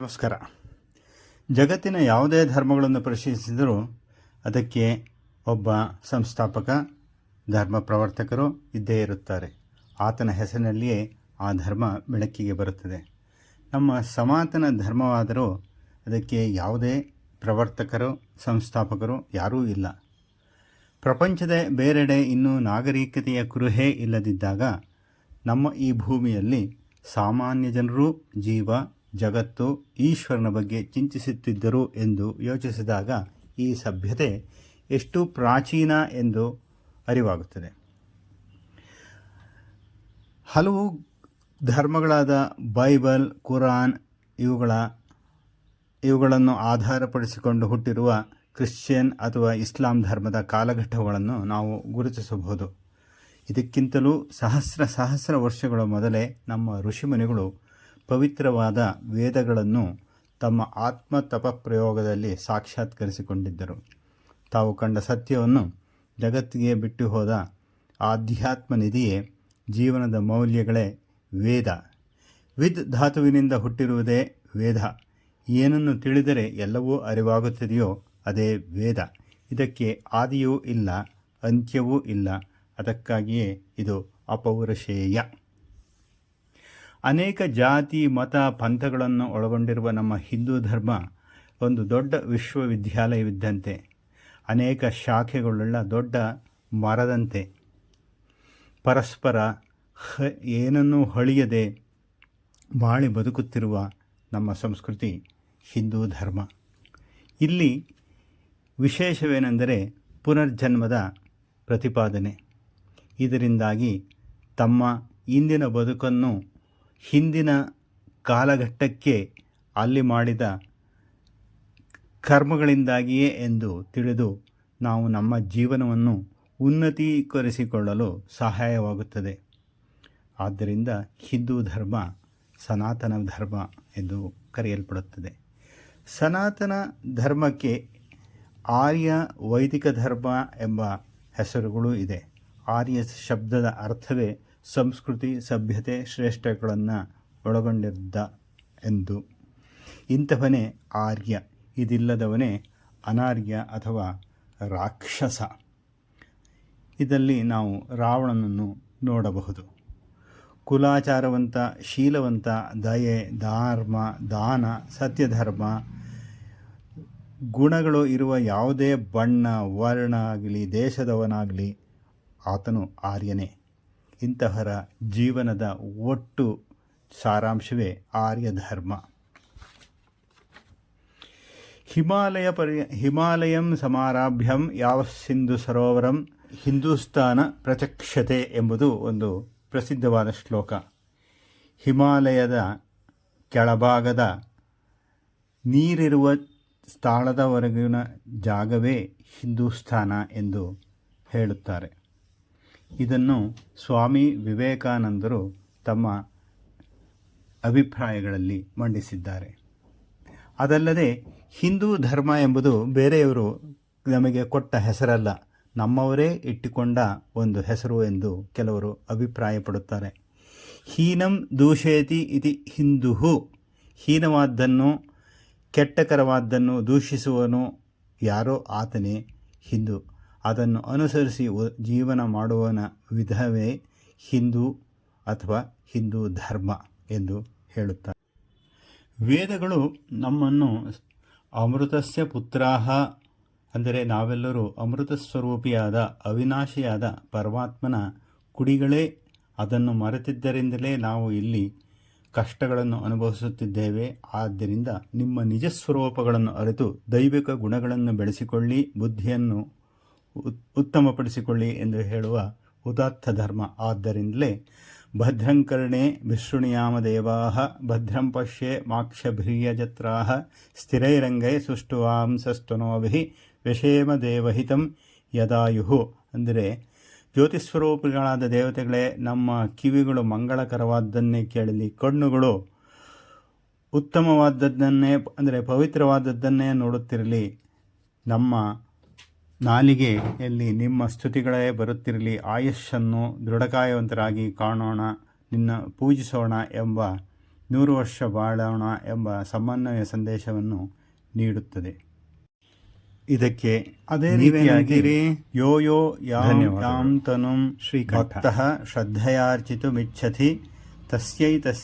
ನಮಸ್ಕಾರ. ಜಗತ್ತಿನ ಯಾವುದೇ ಧರ್ಮಗಳನ್ನು ಪರಿಶೀಲಿಸಿದರೂ ಅದಕ್ಕೆ ಒಬ್ಬ ಸಂಸ್ಥಾಪಕ, ಧರ್ಮ ಪ್ರವರ್ತಕರು ಇದ್ದೇ ಇರುತ್ತಾರೆ. ಆತನ ಹೆಸರಿನಲ್ಲಿಯೇ ಆ ಧರ್ಮ ಬೆಳಕಿಗೆ ಬರುತ್ತದೆ. ನಮ್ಮ ಸನಾತನ ಧರ್ಮವಾದರೂ ಅದಕ್ಕೆ ಯಾವುದೇ ಪ್ರವರ್ತಕರು, ಸಂಸ್ಥಾಪಕರು ಯಾರೂ ಇಲ್ಲ. ಪ್ರಪಂಚದ ಬೇರೆಡೆ ಇನ್ನೂ ನಾಗರಿಕತೆಯ ಕುರುಹೇ ಇಲ್ಲದಿದ್ದಾಗ ನಮ್ಮ ಈ ಭೂಮಿಯಲ್ಲಿ ಸಾಮಾನ್ಯ ಜನರು ಜೀವ ಜಗತ್ತು ಈಶ್ವರನ ಬಗ್ಗೆ ಚಿಂತಿಸುತ್ತಿದ್ದರು ಎಂದು ಯೋಚಿಸಿದಾಗ ಈ ಸಭ್ಯತೆ ಎಷ್ಟು ಪ್ರಾಚೀನ ಎಂದು ಅರಿವಾಗುತ್ತದೆ. ಹಲವು ಧರ್ಮಗಳಾದ ಬೈಬಲ್, ಕುರಾನ್ ಇವುಗಳ, ಇವುಗಳನ್ನು ಆಧಾರಪಡಿಸಿಕೊಂಡು ಹುಟ್ಟಿರುವ ಕ್ರಿಶ್ಚಿಯನ್ ಅಥವಾ ಇಸ್ಲಾಂ ಧರ್ಮದ ಕಾಲಘಟ್ಟಗಳನ್ನು ನಾವು ಗುರುತಿಸಬಹುದು. ಇದಕ್ಕಿಂತಲೂ ಸಹಸ್ರ ಸಹಸ್ರ ವರ್ಷಗಳ ಮೊದಲೇ ನಮ್ಮ ಋಷಿಮುನಿಗಳು ಪವಿತ್ರವಾದ ವೇದಗಳನ್ನು ತಮ್ಮ ಆತ್ಮ ತಪಪ್ರಯೋಗದಲ್ಲಿ ಸಾಕ್ಷಾತ್ಕರಿಸಿಕೊಂಡಿದ್ದರು. ತಾವು ಕಂಡ ಸತ್ಯವನ್ನು ಜಗತ್ತಿಗೆ ಬಿಟ್ಟು ಹೋದ ಆಧ್ಯಾತ್ಮ ನಿಧಿಯೇ ಜೀವನದ ಮೌಲ್ಯಗಳೇ ವೇದ. ವಿದ್ ಧಾತುವಿನಿಂದ ಹುಟ್ಟಿರುವುದೇ ವೇದ. ಏನನ್ನು ತಿಳಿದರೆ ಎಲ್ಲವೂ ಅರಿವಾಗುತ್ತದೆಯೋ ಅದೇ ವೇದ. ಇದಕ್ಕೆ ಆದಿಯೂ ಇಲ್ಲ, ಅಂತ್ಯವೂ ಇಲ್ಲ. ಅದಕ್ಕಾಗಿಯೇ ಇದು ಅಪೌರುಷೇಯ. ಅನೇಕ ಜಾತಿ, ಮತ, ಪಂಥಗಳನ್ನು ಒಳಗೊಂಡಿರುವ ನಮ್ಮ ಹಿಂದೂ ಧರ್ಮ ಒಂದು ದೊಡ್ಡ ವಿಶ್ವವಿದ್ಯಾಲಯವಿದ್ದಂತೆ, ಅನೇಕ ಶಾಖೆಗಳುಳ್ಳ ದೊಡ್ಡ ಮರದಂತೆ. ಪರಸ್ಪರ ಹ ಏನನ್ನೂ ಹಳಿಯದೆ ಬಾಳಿ ಬದುಕುತ್ತಿರುವ ನಮ್ಮ ಸಂಸ್ಕೃತಿ ಹಿಂದೂ ಧರ್ಮ. ಇಲ್ಲಿ ವಿಶೇಷವೇನೆಂದರೆ ಪುನರ್ಜನ್ಮದ ಪ್ರತಿಪಾದನೆ. ಇದರಿಂದಾಗಿ ತಮ್ಮ ಇಂದಿನ ಬದುಕನ್ನು ಹಿಂದಿನ ಕಾಲಘಟ್ಟಕ್ಕೆ ಅಲ್ಲಿ ಮಾಡಿದ ಕರ್ಮಗಳಿಂದಾಗಿಯೇ ಎಂದು ತಿಳಿದು ನಾವು ನಮ್ಮ ಜೀವನವನ್ನು ಉನ್ನತೀಕರಿಸಿಕೊಳ್ಳಲು ಸಹಾಯವಾಗುತ್ತದೆ. ಆದ್ದರಿಂದ ಹಿಂದೂ ಧರ್ಮ, ಸನಾತನ ಧರ್ಮ ಎಂದು ಕರೆಯಲ್ಪಡುತ್ತದೆ. ಸನಾತನ ಧರ್ಮಕ್ಕೆ ಆರ್ಯ ವೈದಿಕ ಧರ್ಮ ಎಂಬ ಹೆಸರುಗಳು ಇದೆ. ಆರ್ಯ ಶಬ್ದದ ಅರ್ಥವೇ ಸಂಸ್ಕೃತಿ ಸಭ್ಯತೆ ಶ್ರೇಷ್ಠಗಳನ್ನು ಒಳಗೊಂಡಿದ್ದ ಎಂದು. ಇಂಥವನೇ ಆರ್ಯ. ಇದಿಲ್ಲದವನೇ ಅನಾರ್ಯ ಅಥವಾ ರಾಕ್ಷಸ. ಇದರಲ್ಲಿ ನಾವು ರಾವಣನನ್ನು ನೋಡಬಹುದು. ಕುಲಾಚಾರವಂತ, ಶೀಲವಂತ, ದಯೆ, ಧರ್ಮ, ದಾನ, ಸತ್ಯಧರ್ಮ ಗುಣಗಳು ಇರುವ ಯಾವುದೇ ಬಣ್ಣ, ವರ್ಣ ಆಗಲಿ, ದೇಶದವನಾಗಲಿ ಆತನು ಆರ್ಯನೇ. ಇಂತಹರ ಜೀವನದ ಒಟ್ಟು ಸಾರಾಂಶವೇ ಆರ್ಯ ಧರ್ಮ ಹಿಮಾಲಯ ಪರಿ, ಹಿಮಾಲಯಂ ಸಮಾರಾಭ್ಯಂ ಯಾವ ಸಿಂಧು ಸರೋವರಂ ಹಿಂದೂಸ್ತಾನ ಪ್ರಚಕ್ಷತೆ ಎಂಬುದು ಒಂದು ಪ್ರಸಿದ್ಧವಾದ ಶ್ಲೋಕ. ಹಿಮಾಲಯದ ಕೆಳಭಾಗದ ನೀರಿರುವ ಸ್ಥಳದವರೆಗಿನ ಜಾಗವೇ ಹಿಂದೂಸ್ತಾನ ಎಂದು ಹೇಳುತ್ತಾರೆ. ಇದನ್ನು ಸ್ವಾಮಿ ವಿವೇಕಾನಂದರು ತಮ್ಮ ಅಭಿಪ್ರಾಯಗಳಲ್ಲಿ ಮಂಡಿಸಿದ್ದಾರೆ. ಅದಲ್ಲದೆ ಹಿಂದೂ ಧರ್ಮ ಎಂಬುದು ಬೇರೆಯವರು ನಮಗೆ ಕೊಟ್ಟ ಹೆಸರಲ್ಲ. ನಮ್ಮವರೇ ಇಟ್ಟುಕೊಂಡ ಒಂದು ಹೆಸರು ಎಂದು ಕೆಲವರು ಅಭಿಪ್ರಾಯಪಡುತ್ತಾರೆ. ಹೀನಂ ದೂಷಯತಿ ಇತಿ ಹಿಂದೂ ಹೀನವಾದ್ದನ್ನು, ಕೆಟ್ಟಕರವಾದ್ದನ್ನು ದೂಷಿಸುವನು ಯಾರೋ ಆತನೇ ಹಿಂದೂ. ಅದನ್ನು ಅನುಸರಿಸಿ ಜೀವನ ಮಾಡುವನ ವಿಧವೇ ಹಿಂದೂ ಅಥವಾ ಹಿಂದೂ ಧರ್ಮ ಎಂದು ಹೇಳುತ್ತಾರೆ. ವೇದಗಳು ನಮ್ಮನ್ನು ಅಮೃತಸ್ಯ ಪುತ್ರಾಹ, ಅಂದರೆ ನಾವೆಲ್ಲರೂ ಅಮೃತ ಸ್ವರೂಪಿಯಾದ ಅವಿನಾಶಿಯಾದ ಪರಮಾತ್ಮನ ಕುಡಿಗಳೇ, ಅದನ್ನು ಮರೆತಿದ್ದರಿಂದಲೇ ನಾವು ಇಲ್ಲಿ ಕಷ್ಟಗಳನ್ನು ಅನುಭವಿಸುತ್ತಿದ್ದೇವೆ. ಆದ್ದರಿಂದ ನಿಮ್ಮ ನಿಜ ಸ್ವರೂಪಗಳನ್ನು ಅರಿತು ದೈವಿಕ ಗುಣಗಳನ್ನು ಬೆಳೆಸಿಕೊಳ್ಳಿ, ಬುದ್ಧಿಯನ್ನು ಉತ್ತಮಪಡಿಸಿಕೊಳ್ಳಿ ಎಂದು ಹೇಳುವ ಉದಾತ್ತ ಧರ್ಮ. ಆದ್ದರಿಂದಲೇ ಭದ್ರಂಕರ್ಣೆ ದೇವಾ ಭದ್ರಂ ಪಶ್ಯೆ ಮಾಕ್ಷಭ್ರಿಯಜತ್ರಾ ಸ್ಥಿರೈರಂಗೈ ಸುಷ್ಟುವಾಂಸಸ್ತನೋಭಿ ವಿಷೇಮ ದೇವಹಿತಂ ಯದಾಯುಹು. ಅಂದರೆ ಜ್ಯೋತಿಸ್ವರೂಪಿಗಳಾದ ದೇವತೆಗಳೇ, ನಮ್ಮ ಕಿವಿಗಳು ಮಂಗಳಕರವಾದ್ದನ್ನೇ ಕೇಳಲಿ, ಕಣ್ಣುಗಳು ಉತ್ತಮವಾದದ್ದನ್ನೇ ಅಂದರೆ ಪವಿತ್ರವಾದದ್ದನ್ನೇ ನೋಡುತ್ತಿರಲಿ. ನಮ್ಮ ನಾಲಿಗೆಯಲ್ಲಿ ನಿಮ್ಮ ಸ್ತುತಿಗಳೇ ಬರುತ್ತಿರಲಿ ಆಯಸ್ಸನ್ನು ದೃಢಕಾಯವಂತರಾಗಿ ಕಾಣೋಣ ನಿನ್ನ ಪೂಜಿಸೋಣ ಎಂಬ ನೂರು ವರ್ಷ ಬಾಳೋಣ ಎಂಬ ಸಮನ್ವಯ ಸಂದೇಶವನ್ನು ನೀಡುತ್ತದೆ. ಇದಕ್ಕೆ ಅದೇ ರೀತಿಯಾಗಿರಿ ರೀತಿಯಾಗಿ ಯೋ ಯೋ ಯಾಂ ತನುಂ ಶ್ರೀಕಂಠ. ಭಕ್ತಃ ಶ್ರದ್ಧೆಯಾರ್ಚಿತುಮಿಚ್ಛತಿ ತಸ್ಯೈ ತಸ್ಯ